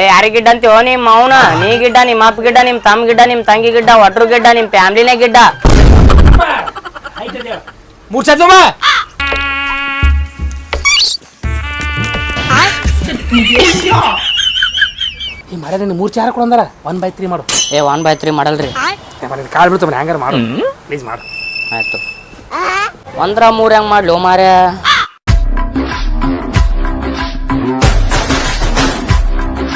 ಏ ಯಾರಿ ಗಿಡ್ಡ ಅಂತೀವೋ ನಿಮ್ಮ ಅವನ? ನೀ ಗಿಡ್ಡ ನಿಮ್ಮ ಅಪ್ಪ ಗಿಡ್ಡ ನಿಮ್ ತಮ್ಮ ಗಿಡ್ಡ ನಿಮ್ ತಂಗಿ ಗಿಡ್ಡ ಒಟ್ರು ಗಿಡ್ಡ ನಿಮ್ ಫ್ಯಾಮ್ಲಿನೇ ಗಿಡ್ಡ. ಬಾ ಈ ಮರ ನಿನ್ನ ಮೂರ್ ಚಾರ ಕೊಡಂದಾರ ಒನ್ ಬೈ ತ್ರೀ ಮಾಡು. ಏ ಒನ್ ಬೈ ತ್ರೀ ಮಾಡಲ್ರಿ. ಕಾಳು ಬಿಡ್ತಾವ ಹ್ಯಾಂಗಾರ ಮಾಡು. ಪ್ಲೀಸ್ ಮಾಡು. ಆಯ್ತು. ಒಂದ್ರ ಮೂರ್ ಹೆಂಗ್ ಮಾಡ್ಲಿ ಮಾರ್ಯ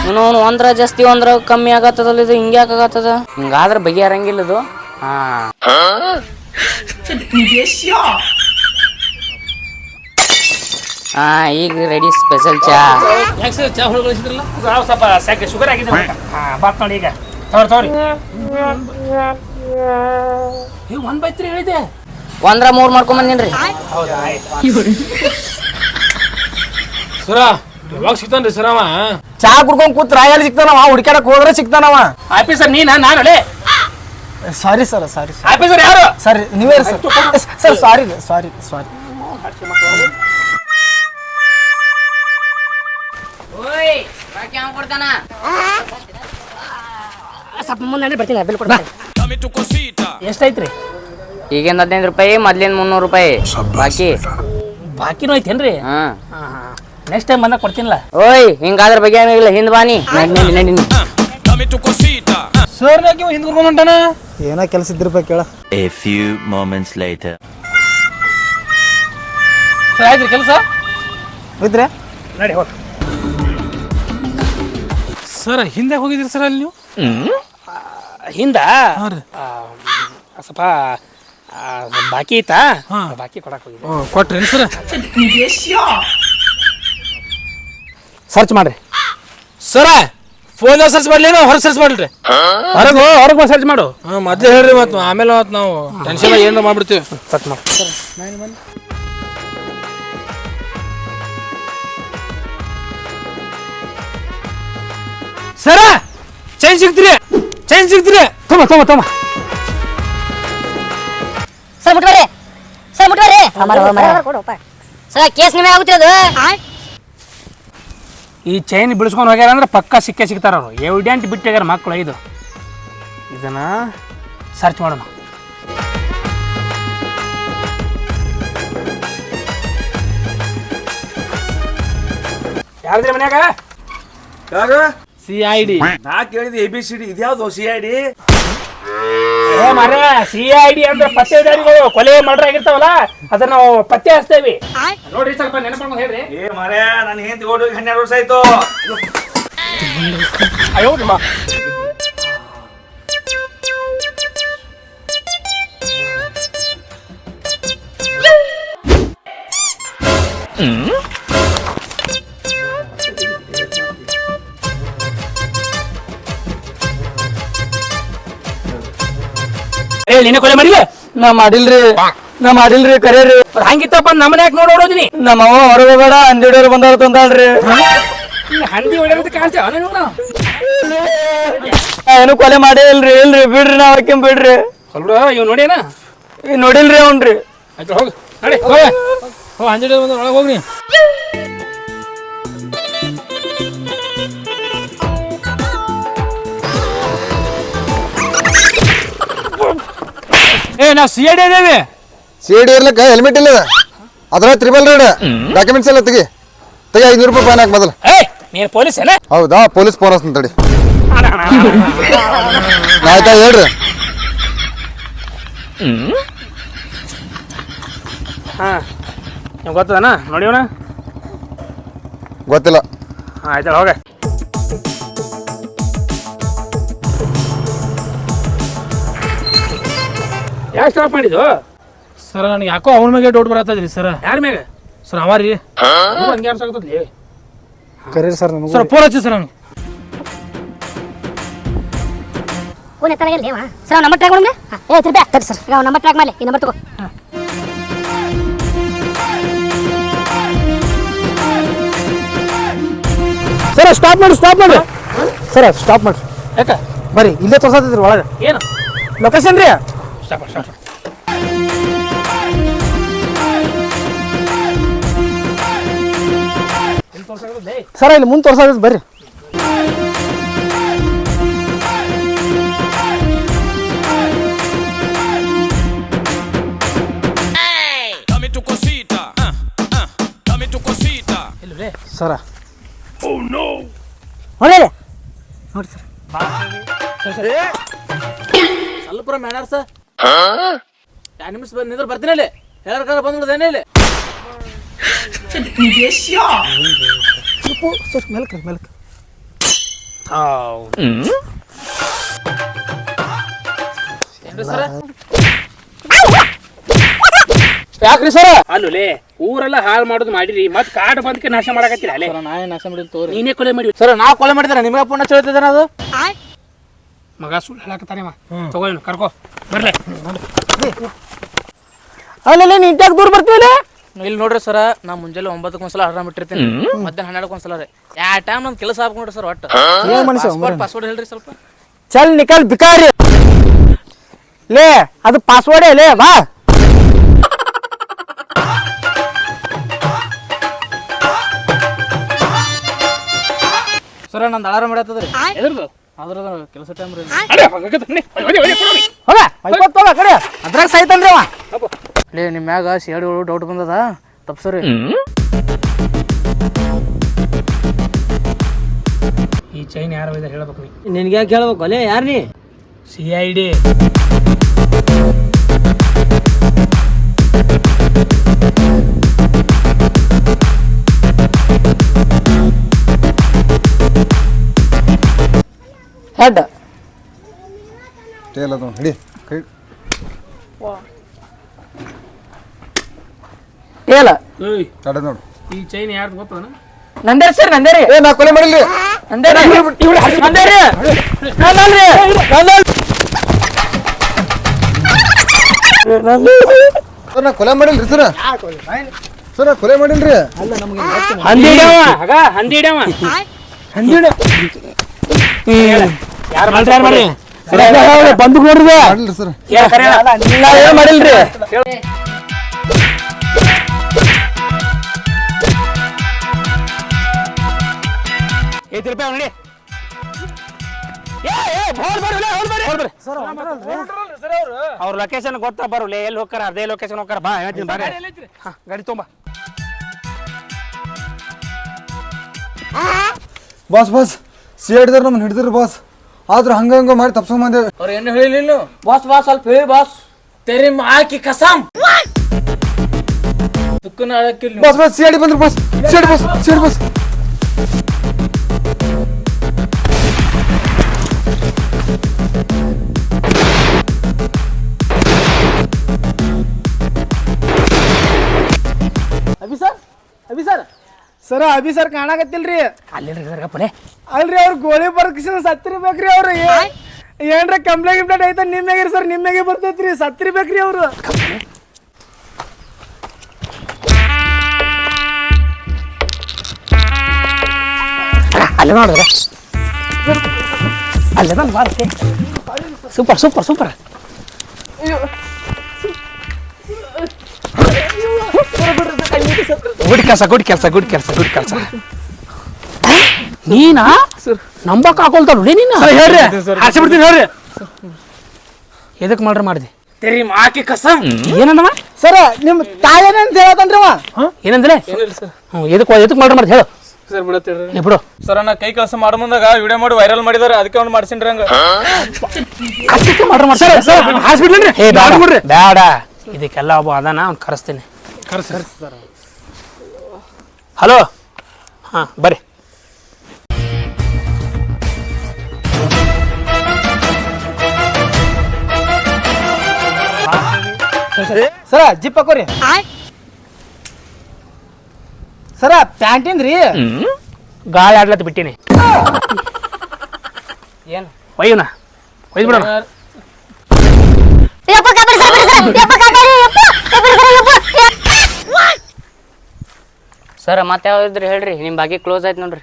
ಇನ್ನು ಒಂದ್ರ ಜಾಸ್ತಿ ಒಂದ್ರ ಕಮ್ಮಿ ಆಗತ್ತದಲ್ಲ ಇದು ಹಿಂಗೆ ಆಗತ್ತದ? ಹಿಂಗಾದ್ರೆ ಬಗೆಹರಂಗಿಲ್ಲ ಇದು. ಹಾ. ಹಾ ಈಗ ರೆಡಿ ಸ್ಪೆಷಲ್ ಚಾ. ಯಾಕೆ ಸರ್ ಚಾ ಹೊಳಗಳಿಸಿದ್ರಲ್ಲ ನಾವು ಸ್ವಲ್ಪ ಸಾಕೆ ಶುಗರ್ ಆಗಿದೆ ಹಾ ಬಾತ್ ನೋಡಿ ಈಗ. ತವ್ರಿ ತವ್ರಿ ಏ ಒನ್ ಬೈ ತ್ರೀ ಹೇಳಿದೆ ಒಂದ್ರ ಮೂರ್ ಮಾಡ್ಕೊಂಡ್ ಬಂದಿನ್ರಿ. ಹೌದಾ ಸರ ಯಾವಾಗ ಸಿಗ್ತಾನ್ರಿ ಸರ್ ಅವ? ಚಾ ಕುಡ್ಕೊಂಡ್ ಕೂತ್ ರಾಯಲ್ಲಿ ಸಿಗ್ತಾನವ ಹುಡ್ಕ್ಯಾಡಕ್ ಹೋದ್ರೆ ಸಿಗ್ತಾನವ. ಆಫೀಸರ್ ನೀನ? ನಾನು ಹೇಳಿ ಸಾರಿ ಸರ್ ಸಾರಿ. ಆಫೀಸರ್ ಯಾರು? ಸರಿ ನೀವೇ ಸರ್. ಸರ್ ಸಾರಿ ಸಾರಿ ಸಾರಿ. ಓಯ್ ಬಾಕಿ ಅವ್ನ್ ಕೊಡ್ತಾನ? ಸ್ವಲ್ಪ ಮುಂದೆ ಬರ್ತೀನಿ ಬಿಲ್ ಕೊಡ ಎಷ್ಟೈತ್ರಿ ಈಗಿಂದ ಹದಿನೈದು ರೂಪಾಯಿ ಮೊದ್ಲಿನ ಮುನ್ನೂರು ರೂಪಾಯಿ. ಬಾಕಿ? ಬಾಕಿನೂ ಐತೇನ್ರಿ? ಹಾ. ನೆಕ್ಸ್ಟ್ ಟೈಮ್ ಬಂದಾಗ ಕೊಡ್ತೀನಿಲ್ಲ. ಓಯ್ ಹಿಂಗಾದ್ರ ಬಗ್ಗೆ ಏನಿಲ್ಲ ಹಿಂದ್ ಬಾನಿ ನಡಿ. ಸರ್ ನಾಕಿ ಹಿಂದ್ ಕರ್ಕೊಂಡ್ ಹೊಂಟಾನ? ಏನೋ ಕೆಲಸ ಇದ್ದಿರ್ಬೇಕು ಕೇಳ. Few moments light later. Sir ಆಯ್ತ್ರಿ ಕೆಲಸ? ಇದ್ರೆ ನಡಿ ಹೋಗಿ. ಸರ್ ಹಿಂದೆ ಹೋಗಿದ್ರಿ ಸರ್ ಅಲ್ಲಿ ನೀವು? ಹಿಂದ? ಆ, ಸ್ವಲ್ಪ ಆ, ಬಾಕಿ ಐತಾ? ಬಾಕಿ ಕೊಡಕ್ ಹೋಗಿದ್ದೆ. ಕೊಟ್ರಿ ಸರ್ ಸರ್ಚ್ ಮಾಡ್ರಿ. ಸರ ಫೋನ್ ಸರ್ಚ್ ಮಾಡ್ಲಿ ಹೊರ ಸರ್ಚ್ ಮಾಡ್ರಿ. ಹೊರಗೆ ಹೊರಗೆ ಸರ್ಚ್ ಮಾಡು. ಮೊದ್ಲೇ ಹೇಳ್ರಿ ಮತ್ತು ಆಮೇಲೆ ಮತ್ತೆ ನಾವು ಟೆನ್ಷನ್ ಏನಾರ ಮಾಡ್ಬಿಡ್ತೀವಿ. ಸರ್ಚ್ ಮಾಡಿ. ಸರ ಚೇಂಜ್ ಸಿಗ್ತೀರಿ ಚೇಂಜ್ ಸಿಗ್ತೀರಿ. ತುಂಬ ತಮ್ಮ ತಮ್ಮ ಸರ್ ಮುಟ್ಬೇಡಿ. ಸರ್ ಮುಟ್ಬೇಡಿ. ಸರ್ ಕೇಸ್ ನಿಮಗೆ ಆಗುತ್ತಿರೋದು. ಈ ಚೈನ್ ಬಿಡಿಸ್ಕೊಂಡು ಹೋಗ್ಯಾರ ಅಂದ್ರೆ ಪಕ್ಕ ಸಿಕ್ಕೇ ಸಿಗ್ತಾರ ಅವರು. ಎವಿಡೆಂಟ್ ಬಿಟ್ಟು ಹೋಗ್ಯಾರ ಮಕ್ಕಳು ಇದು ಇದನ್ನ ಸರ್ಚ್ ಮಾಡೋಣ. ಯಾರ್ದ್ರಿ ಮನ್ಯಾಗ? ಯಾರು? ಸಿ ಐ ಡಿ ನಾ ಕೇಳಿದ ಎ ಬಿ ಸಿ ಡಿ ಇದ್ಯಾವ್ದು ಸಿ ಐ ಡಿ ಮರ ಸಿ ಐ ಡಿ ಅಂದ್ರೆ ಪತ್ತೆದಾರಿಗಳು ಕೊಲೆ ಮರ್ಡರ್ ಆಗಿರ್ತಾವಲ್ಲ ಅದನ್ನ ನಾವು ಪತ್ತೆ ಹಚ್ತೇವಿ. ನೋಡ್ರಿ ಸ್ವಲ್ಪ ನೆನಪು ಹೇಳ್ರಿ. ಏ ಮರೆ ನನ್ನ ಹೆಂಡತಿ ಓಡಿ ಹನ್ನೆರಡು ವರ್ಷ ಆಯ್ತು. ಅಯ್ಯೋ ನಿಮ್ಮ ಏ ನಿನ್ನೆ ಕೊಲೆ ಮಾಡಿಲ್ಲ ನಾ ಮಾಡಿಲ್ರಿ ನಾ ಮಾಡಿಲ್ರಿ ಕರೇರಿ. ಹಂಗಿತ್ತಪ್ಪ ನಮ್ಮನೆ ಯಾಕೆ ನೋಡಿ ಓಡೋದಿನಿ. ನಮ್ಮ ಅವ ಹೊರಗೆ ಬೇಡ ಅಂದಿಡೋರು ಬಂದಾರ ತಂದಾಳ್ರಿ ಹಂದಿ ಹೊಡೆಯೋದು ಕಾಣ್ತೇವ ಏನು ಕೊಲೆ ಮಾಡೇ ಇಲ್ರಿ ಇಲ್ರಿ ಬಿಡ್ರಿ ನಾವ್ ಹಾಕಿಂ ಬಿಡ್ರಿ. ಹೊಲ್ಬಿಡು ಇವ್ ನೋಡೇನ ನೋಡಿಲ್ರಿ ಅವನ್ರಿ. ಆಯ್ತು ಹೋಗಿ. ನಡಿ ಹೋಗ. ಹೋ ಹಂಜಡಿ ಬಂದು ಒಳಗೆ ಹೋಗ್ನಿ. ನಾವು C D C C D ಇರ್ಲಿಕ್ಕೆ ಹೆಲ್ಮೆಟ್ ಇಲ್ಲ ಅದ್ರ ತ್ರಿಬಲ್ ರೇಡ್ ಡಾಕ್ಯುಮೆಂಟ್ಸ್ ಎಲ್ಲ ತೆಗಿ. ತೆಗಿ ಐನೂರು ರೂಪಾಯಿ ಫೈನ್ ಹಾಕಿ ಮೊದಲು ಏಯ್ ನೀನು ಪೊಲೀಸ್ ಏನ? ಹೌದಾ ಪೊಲೀಸ್ ಫೋನ್ ಅಂತ ತಡಿ ಆಯ್ತಾ ಹೇಳ್ರಿ. ಹಾಂ ಗೊತ್ತದನ? ಅಣ್ಣ ಗೊತ್ತಿಲ್ಲ. ಆಯ್ತಾ ಹೋಗ. ಯಾಕೆ ಸ್ಟಾಪ್ ಮಾಡಿದ್ದು? ಸರ್ ನನಗೆ ಯಾಕೋ ಅವನ ಮೇಲೆ ಡೌಟ್ ಬರತ್ತದ್ರಿ ಸರ್? ಯಾರ ಮ್ಯಾಗ? ಸರ್ ಅವ ರೀ. ಹಂಗೆ ಅನ್ಸಾಕತ್ತದ್ಲಿ ಕರೀರಿ ಸರ್ ನನಗೆ. ಸರ್ ಫೋನ್ ಹಚ್ಚಿ ಸರ್ ನನಗೆ. ಫೋನ್ ಎತ್ತಾರ ಇಲ್ಲಿ ಸರ್ ಅವ್ನ ನಂಬರ್ ಟ್ರ್ಯಾಕ್ ಮಾಡೋಣ ಏ ತಿರ್ಬ್ಯಾ ತಡಿ ಸರ್. ಈಗ ಅವ್ನ ನಂಬರ್ ಟ್ರ್ಯಾಕ್ ಮಾಡಲಿ. ಈ ನಂಬರ್ ತಗೋ. ಸರ್ ಸ್ಟಾಪ್ ಮಾಡಿ ಸ್ಟಾಪ್ ಮಾಡಿ. ಸರ್ ಸ್ಟಾಪ್ ಮಾಡಿ. ಯಾಕ? ಬರ್ರಿ ಇಲ್ಲೇ ತೋರ್ಸತ್ತಿದ್ರಿ ಒಳಗೆ. ಏನು? ಲೊಕೇಶನ್ ರೀ? ಸಾಕು ಸಾಕು ಸರ oh, ಇಲ್ಲಿ ಮುಂದೆ ತೋರ್ಸೋದು ಬರ್ರಿ. ಸರ. ಹೊಡೆ ನೋಡಿ ಸರ್ ಸ್ವಲ್ಪ ಮ್ಯಾನರ್ ಸರ್. ಎರಡು ನಿಮಿಷ ಬಂದು ನಿಂದ್ರೆ ಬರ್ತೀನಿ ಅಲ್ಲಿ. ಎಲ್ಲರ ಕಾಲ ಬಂದ್ಬಿಡ್ದೇನೆ ಇಲ್ಲಿ. ಮೆಲ್ಕ್ ಮೆಲ್ಕ್. ಸರ? ಯಾಕ್ರಿ ಸರ? ಅಲ್ಲೇ ಊರೆಲ್ಲ ಹಾಳು ಮಾಡೋದು ಮಾಡಿರಿ ಮತ್ ಕಾಡ್ ಬಂದಕ್ಕೆ ನಾಶ ಮಾಡಕತ್ತಿರ ಅಲ್ಲೇ ನಾನೇ ನಾಶ ಮಾಡಿದ್ ತೋರಿ. ನೀನೇ ಕೊಲೆ ಮಾಡಿ ಸರ್ ನಾ ಕೊಲೆ ಮಾಡಿದಾರ ನಿಮಗೆ ಪುಣ್ಯ ಚೇಳ್ತಿದ್ದಾನ ಅದು? ಮಗ ಸುಳ್ಳು ಹೇಳಕತ್ತಾನೇವ ತಗೋಯ್ನು ಕರ್ಕೋ. ಬರ್ಲೆ ಅಲ್ಲೇ ನಿಂತಾಗ ದೂರ ಬರ್ತೀವಿ ಇಲ್ಲಿ ನೋಡ್ರಿ ಸರ ನಾ ಮುಂಜಾನೆ ಒಂಬತ್ತಕ್ಕೆ ಒಂದ್ಸಲ ಅಲಾರ್ಮ್ ಬಿಟ್ಟಿರ್ತೀನಿ ಮಧ್ಯಾಹ್ನ ಹನ್ನೆರಡಕ್ಕೆ ಒಂದ್ಸಲ ರೀ ಯಾ ಟೈಮ್ ನಮ್ದು ಕೆಲಸ ಹಾಕೊಂಡ್ರಿ ನೋಡ್ರಿ ಸರ್ ಒಟ್ಟು ಏನ್ ಮನುಷ್ಯ ಪಾಸ್ವರ್ಡ್ ಪಾಸ್ವರ್ಡ್ ಹೇಳ್ರಿ ಸ್ವಲ್ಪ ಚಲ್ ನಿಕಲ್ ಬಿಕಾರಿ ಲೇ ಅದು ಪಾಸ್ವರ್ಡೇ ಲೇ ಬಾ ಸರ ನಂದು ಅಲಾರಾಮ್ ಇಡತ್ತದ್ರಿ ಎದ್ರದು ಅದ್ರದ ಕೆಲಸ ಟೈಮ್ ರೀ ಅಡೆ ಹೋಗ ಕಡೆ. ಅದ್ರಾಗ ಸೈತನ್ರಿ ಅವ. ಲೇ ನಿಮ್ಮ ಮ್ಯಾಗ ಸೇಡಿ ಡೌಟ್ ಬಂದದ? ತಪ್ಸರಿ ಈ ಚೈನ್ ಯಾರು ಒಯ್ದ ಹೇಳ್ಬೇಕು ನೀ. ನಿನ್ಗೆ ಯಾಕೆ ಹೇಳ್ಬೇಕು? ಅಲ್ಲೇ ಯಾರು ನೀ? C I D head tail ಅದು ಹಿಡಿ. ಕೈ ಏಲ. ಏಯ್. ತಡ ನೋಡು. ಈ ಚೈನ್ ಯಾರ್ದು ಗೊತ್ತದ ನಂದೇರಿ ಸರ್ ನಂದೇರಿ. ಏ ನಾ ಕೊಲೆ ಮಾಡಿಲ್ಲ ನಂದೇರಿ. ನಂದೇರಿ. ನಂದೇರಿ. ಸರ್ ನಾ ಕೊಲೆ ಮಾಡಿಲ್ರಿ ಸರ್. ಸರ್ ನಾ ಕೊಲೆ ಮಾಡಿಲ್ರಿ. ಹಂದಿ ಇಡವ ಹಗ ಹಂದಿ ಹಿಡ್ಯಾವ. ಯಾರು ಮಾಡ್ರಿ ಯಾರು ಮಾಡ್ರಿ ಬಂದು ನೋಡ್ರಿ ಮಾಡಿಲ್ರಿ ಸರ್. ನಾ ಏನ್ ಮಾಡಿಲ್ರಿ? ಐತಿ ರೂಪಾಯಿ ನೋಡಿ ಅವ್ರ ಲೊಕೇಶನ್ ಗೊತ್ತಾ ಬರಲಿ ಎಲ್ಲಿ ಹೋಗ್ತಾರ ಅದೇ ಲೊಕೇಶನ್ ಹೋಗ್ತಾರ ಬಾ ಹೇಳ್ತೀನಿ ಬಾ ಹಾ ಗಾಡಿ ತೊಂಬ ಬಾಸ್ ಬಾಸ್ ಸಿ ಹಿಡಿದಾರ ನಮ್ಮನ್ನ ಹಿಡಿದ್ರಿ ಬಾಸ್. ಆದ್ರೆ ಹಂಗ ಹಂಗ ಮಾಡಿ ತಪ್ಸ್ಕೊಂಡ್ ಬಂದೆ. ಅವ್ರು ಏನು ಹೇಳಿಲ್ಲ ಬಾಸ್ ಬಾಸ್ ಸ್ವಲ್ಪ ಹೇಳಿ ಬಾಸ್. ತೆರಿ ಹಾಕಿ ಕಸಾಮ್. ದುಕ್ಕನ ಅಳಕ್ಕಿಲ್ಲ ಬಸ್ ಬಸ್ ಸಿ ಹಿಡಿ ಬಂದ್ರಿ ಬಸ್. ಸಿ ಬಸ್ ಬಾಸ್ ಸಿ ಹಿಡಿ ಬಾಸ್. ಅಭಿ ಸರ್ ಅಭಿ ಸರ್. ಸರ ಅಭಿ ಸರ್ ಕಾಣಕತ್ತಿಲ್ರಿ. ಅಲ್ಲೇನ್ರಿ ಸರ್ ಅಲ್ರಿ ಅವ್ರು ಗೋಳಿ ಬರ್ಕಿಸಿನ ಸತ್ತಿರ್ಬೇಕ್ರಿ ಅವ್ರು. ಅವ್ರ ಏನ್ರ ಕಂಪ್ಲೇಂಟ್ ಗಿಂಪ್ಲೇಂಟ್ ಐತ ನಿಮ್ಮೆಗಿರಿ ಸರ್ ನಿಮ್ಮಗೆ ಬರ್ತೈತ್ರಿ ಸತ್ತಿರ್ಬೇಕ್ರಿ ಅವ್ರು. ಅಲ್ಲೇ ನೋಡಿದ್ರೆ ಅಲ್ಲೇ ನಾನು ಬಾರಕ್ಕೆ ಸೂಪರ್ ಸೂಪರ್ ಸೂಪರ್. ಗುಡ್ ಕೆಲಸ ಗುಡ್ ಕೆಲಸ ಗುಡ್ ಕೆಲಸ ಗುಡ್ ಕೆಲಸ. ನೀನಾ? ನಂಬಕ್ ಹಾಕೊಳ್ತಾರ ನೋಡಿ. ನೀನು? ಹೇಳ್ರಿ. ಹಾಸಿ ಬಿಡ್ತೀನಿ ಹೇಳ್ರಿ. ಎದಕ್ ಮಾಡ್ರಿ ಮಾಡಿದೆ? ತೆರಿ ಮಾಕಿ ಕಸ. ಏನಂದವ ಸರ ನಿಮ್ ತಾಯೇನಂತ ಹೇಳತನ್ರಿ ಅವ ಏನಂದ್ರೆ ಹ್ಞೂ ಎದಕ್ ಎದಕ್ ಮಾಡ್ರಿ ಮಾಡಿ ಹೇಳು. ಸರ್ ಬಿಡತ್ತೀರಿ ಬಿಡು. ಸರ್ ನಾ ಕೈ ಕೆಲಸ ಮಾಡೋ ಮುಂದಾಗ ವಿಡಿಯೋ ಮಾಡಿ ವೈರಲ್ ಮಾಡಿದಾರೆ ಅದಕ್ಕೆ ಅವ್ನು ಮಾಡ್ಸಿನ್ರಿ ಹಂಗ. ಅಷ್ಟಕ್ಕೆ ಮಾಡ್ರಿ ಮಾಡಿ ಸರ್ ಸರ್ ಹಾಸ್ಪಿಟ್ಲ್ ಏ ಬೇಡ. ಬೇಡ. ಇದಕ್ಕೆಲ್ಲ ಒಬ್ಬ ಅದಾನ ಅವ್ನು ಕರೆಸ್ತೀನಿ. ಹಲೋ? ಹಾಂ ಬರ್ರಿ. ಸರ. ಜಿಪ್ ಹಾಕೋರಿ. ಸರ ಪ್ಯಾಂಟಿಂದ್ರಿ ಗಾಳಿ ಆಡ್ಲತ್ತ ಬಿಟ್ಟಿನಿ. ಏನು? ಒಯ್ಯುನ? ಒಯ್ದು ಬಿಡೋಣ ಸರ್ ಮತ್ತೆ ಯಾವ್ದು ಹೇಳ್ರಿ? ನಿಮ್ಮ ಬಾಗಿ ಕ್ಲೋಸ್ ಆಯ್ತು ನೋಡ್ರಿ.